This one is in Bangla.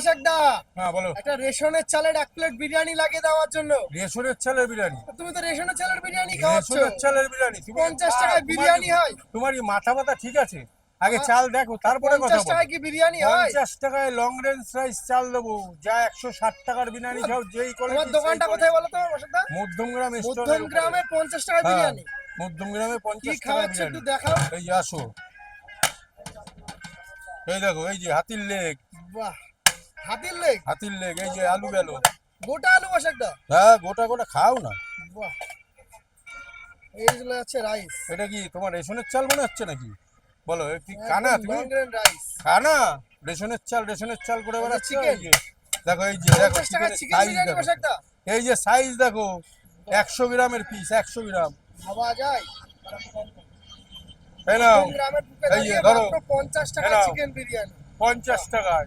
হ্যাঁ বলো। একটা রেশনের চালের এক প্লেট বিরিয়ানি লাগিয়ে দেওয়ার জন্য। রেশনের চালের বিরিয়ানি। তুমি তো রেশনের চালের বিরিয়ানি খাওয়াচ্ছ। রেশনের চালের বিরিয়ানি তুমি- টাকায় বিরিয়ানি হয়। তোমার মাথা ব্যথা ঠিক আছে? আগে চাল দেখো তারপরে কথা টাকায় কি বিরিয়ানি হয়? পঞ্চাশ টাকায় লং রেঞ্জ রাইস চাল দেবো যা একশো ষাট টাকার বিরিয়ানি খাও যেই করে তোমার দোকানটা কোথায় বলো তো পোশাকদা মধ্যম গ্রাম মধ্যম গ্রামে পঞ্চাশ টাকায় বিরিয়ানি। মধ্যম গ্রামে কি পঞ্চাশ টাকা খাওয়াচ্ছ একটু দেখাও। এই আসো। এই দেখো এই যে হাতির লেগ বাহ। হাতির লেগ? হাতির লেগ এই যে আলু গেল গোটা আলু পোশাকদা হ্যাঁ গোটা গোটা খাও না। বাহ। এইগুলো হচ্ছে রাইস এটা কি তোমার রেশনের চাল মনে হচ্ছে নাকি? বলো কি কানা তুমি? খানা রেশনের চাল রেশনের চাল করে। এই যে। দেখো এই যে দেখো চিকেন বিরিয়ানি দেখো। এই যে সাইজ দেখো একশো গ্রামের পিস একশো গ্রাম। ভাবা যায়। তাই নাও। এই যে ধরো। পঞ্চাশ টাকা চিকেন বিরিয়ানি। পঞ্চাশ টাকায়